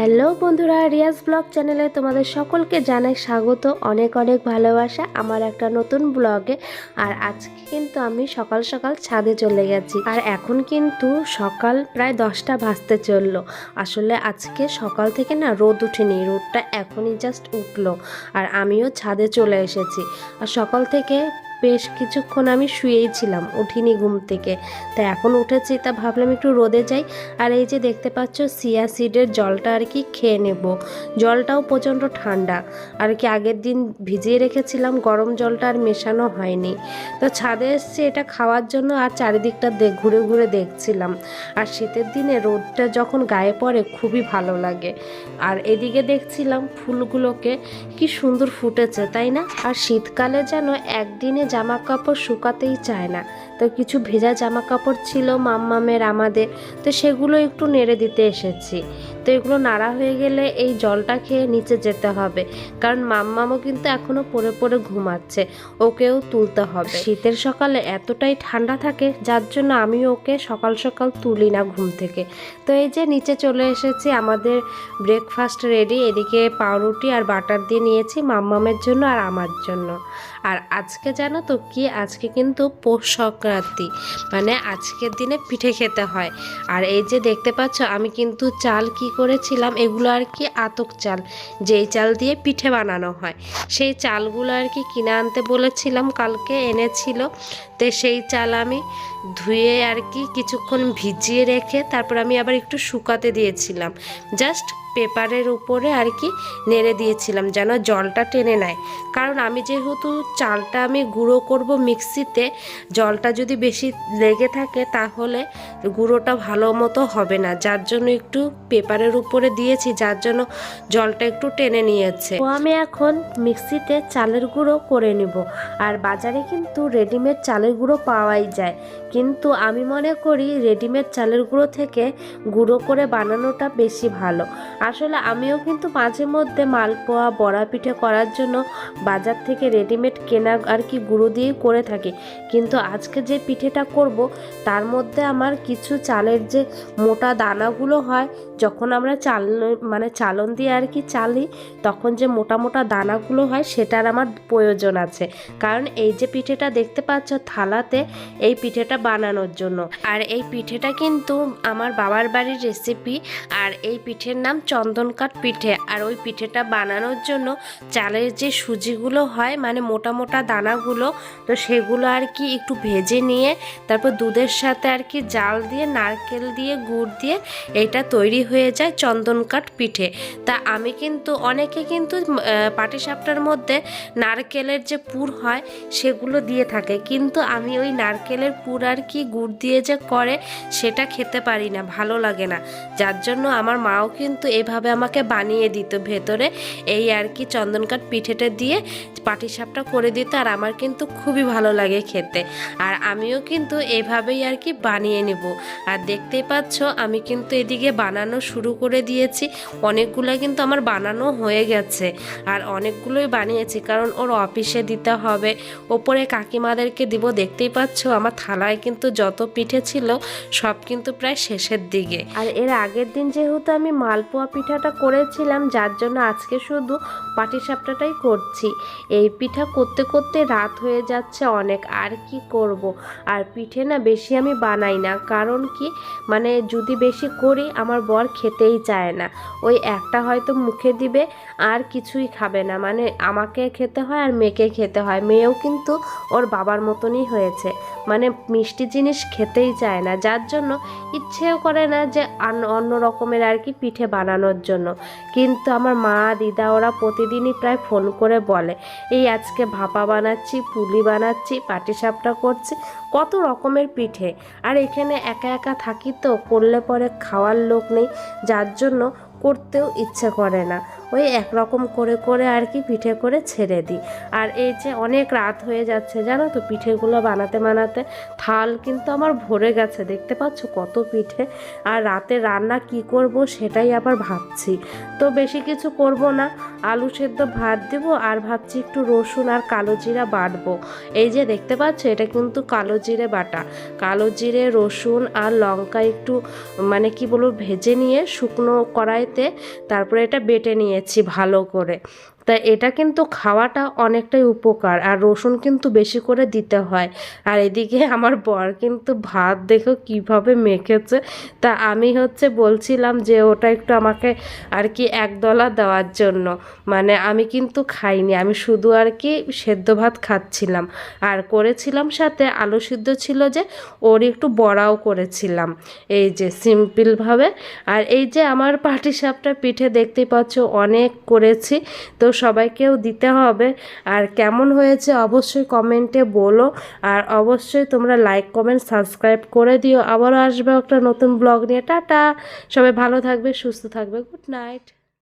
Hello বন্ধুরা, Riaz blog চ্যানেলে তোমাদের সকলকে জানাই স্বাগত। অনেক অনেক ভালোবাসা আমার একটা নতুন ব্লগে। আর আজকে কিন্তু আমি সকাল সকাল ছাদে চলে গেছি। আর এখন কিন্তু সকাল প্রায় দশটা বাজতে চলল। আসলে আজকে সকাল থেকে না রোদ উঠেনি, রোদটা এখনই জাস্ট উঠল। আর আমিও ছাদে চলে এসেছি। আর সকাল থেকে বেশ কিছুক্ষণ আমি শুয়েই ছিলাম, উঠিনি ঘুম থেকে। তা এখন উঠেছি, তা ভাবলাম একটু রোদে যাই। আর এই যে দেখতে পাচ্ছ, সিয়া সিডের জলটা আর কি খেয়ে নেব। জলটাও প্রচণ্ড ঠান্ডা। আর কি আগের দিন ভিজিয়ে রেখেছিলাম, গরম জলটা আর মেশানো হয়নি। তো ছাদে এসছি, এটা খাওয়ার জন্য আর চারিদিকটা ঘুরে ঘুরে দেখছিলাম। আর শীতের দিনে রোদটা যখন গায়ে পড়ে, খুবই ভালো লাগে। আর এদিকে দেখছিলাম ফুলগুলোকে, কি সুন্দর ফুটেছে, তাই না? আর শীতকালে যেন একদিনে জামা কাপড় শুকাতেই চায় না। তো কিছু ভেজা জামা কাপড় ছিল মাম্মামের আমাদের, তো সেগুলো একটু নেড়ে দিতে এসেছি। তো এগুলো নাড়া হয়ে গেলে এই জলটা খেয়ে নিচে যেতে হবে, কারণ মাম্মামও কিন্তু এখনও পরে পরে ঘুমাচ্ছে, ওকেও তুলতে হবে। শীতের সকালে এতটাই ঠান্ডা থাকে, যার জন্য আমি ওকে সকাল সকাল তুলি না ঘুম থেকে। তো এই যে নিচে চলে এসেছি, আমাদের ব্রেকফাস্ট রেডি এদিকে পাউরুটি আর বাটার দিয়ে নিয়েছি মাম্মামের জন্য আর আমার জন্য। আর আজকে জানো তো কি? আজকে কিন্তু পৌষ সংক্রান্তি। মানে আজকের দিনে পিঠে খেতে হয়। আর এই যে দেখতে পাচ্ছ, আমি কিন্তু চাল কি করেছিলাম? এগুলো আর কি আতক চাল। যেই চাল দিয়ে পিঠে বানানো হয়। সেই চালগুলো আর কি কিনে আনতে বলেছিলাম, কালকে এনেছিল। তো সেই চাল আমি ধুয়ে আর কি কিছুক্ষণ ভিজিয়ে রেখে তারপর আমি আবার একটু শুকাতে দিয়েছিলাম। জাস্ট পেপারের উপরে আর কি নেড়ে দিয়েছিলাম যেন জলটা টেনে নেয়। কারণ আমি যেহেতু চালটা আমি গুঁড়ো করব মিক্সিতে, জলটা যদি বেশি লেগে থাকে তাহলে গুঁড়োটা ভালো মতো হবে না। যার জন্য একটু পেপারের উপরে দিয়েছি, যার জন্য জলটা একটু টেনে নিয়েছে। তো আমি এখন মিক্সিতে চালের গুঁড়ো করে নিব। আর বাজারে কিন্তু রেডিমেড চালের গুঁড়ো পাওয়াই যায়। কিন্তু আমি মনে করি রেডিমেড চালের গুঁড়ো থেকে গুঁড়ো করে বানানোটা বেশি ভালো। আসলে আমিও কিন্তু মাঝে মধ্যে মালপোয়া বড়া পিঠে করার জন্য বাজার থেকে রেডিমেড কেনা আর কি গুঁড়ো দিয়েই করে থাকি। কিন্তু আজকে যে পিঠেটা করব, তার মধ্যে আমার কিছু চালের যে মোটা দানাগুলো হয়, যখন আমরা চাল মানে চালন দিয়ে আর কি চালি, তখন যে মোটা মোটা দানাগুলো হয়, সেটার আমার প্রয়োজন আছে। কারণ এই যে পিঠেটা দেখতে পাচ্ছ থালাতে এই পিঠেটা বানানোর জন্য। আর এই পিঠেটা কিন্তু আমার বাবার বাড়ির রেসিপি আর এই পিঠের নাম চন্দনকাঠ পিঠে। আর ওই পিঠেটা বানানোর জন্য চালের যে সুজিগুলো হয় মানে মোটা মোটা দানাগুলো, তো সেগুলো আর কি একটু ভেজে নিয়ে, তারপর দুধের সাথে আর কি জাল দিয়ে, নারকেল দিয়ে, গুড় দিয়ে এটা তৈরি হয়ে যায় চন্দনকাঠ পিঠে। তা আমি কিন্তু, অনেকে কিন্তু পাটিসাপটার মধ্যে নারকেলের যে পুর হয়, সেগুলো দিয়ে থাকে। কিন্তু আমি ওই নারকেলের পুর আর কি গুড় দিয়ে যে করে, সেটা খেতে পারি না, ভালো লাগে না। যার জন্য আমার মাও কিন্তু এভাবে আমাকে বানিয়ে দিত ভেতরে এই আর কি চন্দনকাঠ পিঠেটা দিয়ে, পাটিসাপটা করে দিত আর আমার কিন্তু খুবই ভালো লাগে খেতে। আর আমিও কিন্তু এভাবেই আর কি বানিয়ে নেব। আর দেখতেই পাচ্ছ, আমি কিন্তু এদিকে বানানো শুরু করে দিয়েছি। অনেকগুলো কিন্তু আমার বানানো হয়ে গেছে। আর অনেকগুলোই বানিয়েছি, কারণ ওর অফিসে দিতে হবে। ওপরে কাকিমাদেরকে দিব দেখতেই পাচ্ছ, আমার থালায় কিন্তু যত পিঠে ছিল সব কিন্তু প্রায় শেষের দিকে। আর এর আগের দিন যেহেতু আমি মালপোয়া পিঠাটা করেছিলাম, যার জন্য আজকে শুধু পাটিসাপটাটাই করছি। এই পিঠা করতে করতে রাত হয়ে যাচ্ছে অনেক, আর কি করব। আর পিঠে না বেশি আমি বানাই না, কারণ কি? মানে যদি বেশি করি, আমার বর খেতেই চায় না। ওই একটা হয়তো মুখে দিবে, আর কিছুই খাবে না। মানে আমাকে খেতে হয় আর মেয়েকে খেতে হয়। মেয়েও কিন্তু ওর বাবার মতনই হয়েছে। মানে মিষ্টি জিনিস খেতেই চায় না। যার জন্য ইচ্ছেও করে না যে অন্য রকমের আর কি পিঠে বানানোর জন্য। কিন্তু আমার মা, দিদা ওরা প্রতিদিনই প্রায় ফোন করে বলে, এই আজকে ভাপা বানাচ্ছি, পুলি বানাচ্ছি, পাটিসাপটা করছি, কত রকমের পিঠে। আর এখানে একা একা থাকি তো, করলে পরে খাওয়ার লোক নেই। যার জন্য করতেও ইচ্ছে করে না। ওই একরকম করে করে আর কি পিঠে করে ছেড়ে দিই। আর এই যে অনেক রাত হয়ে যাচ্ছে, জানো তো পিঠেগুলো বানাতে বানাতে থাল কিন্তু আমার ভরে গেছে, দেখতে পাচ্ছ কত পিঠে। আর রাতে রান্না কি করব সেটাই আবার ভাবছি। তো বেশি কিছু করব না, আলু সেদ্ধ ভাত দেব আর ভাবছি একটু রসুন আর কালো জিরা বাটবো। এই যে দেখতে পাচ্ছ এটা কিন্তু কালো জিরে বাটা। কালো জিরে, রসুন আর লঙ্কা একটু মানে কি বলব ভেজে নিয়ে শুকনো কড়াইতে তারপরে এটা বেটে নিয়েছি ভালো করে। তা এটা কিন্তু খাওয়াটা অনেকটাই উপকার, আর রসুন কিন্তু বেশি করে দিতে হয়। আর এদিকে আমার বর কিন্তু ভাত দেখো কীভাবে মেখেছে। তা আমি হচ্ছে বলছিলাম যে ওটা একটু আমাকে আর কি একদলা দেওয়ার জন্য। মানে আমি কিন্তু খাইনি, আমি শুধু আর কি সেদ্ধ ভাত খাচ্ছিলাম। আর করেছিলাম সাথে আলু সিদ্ধ ছিল যে, ওর একটু বড়াও করেছিলাম। এই যে সিম্পলভাবে আর এই যে আমার পাটি সাপটা পিঠে দেখতেই পাচ্ছ, অনেক করেছি। তো সবাইকেও দিতে হবে। আর কেমন হয়েছে অবশ্যই কমেন্টে বলো। আর অবশ্যই তোমরা লাইক কমেন্ট সাবস্ক্রাইব করে দিও। আবারও আসবে একটা নতুন ব্লগ নিয়ে। টাটা! সবাই ভালো থাকবে, সুস্থ থাকবে। Good night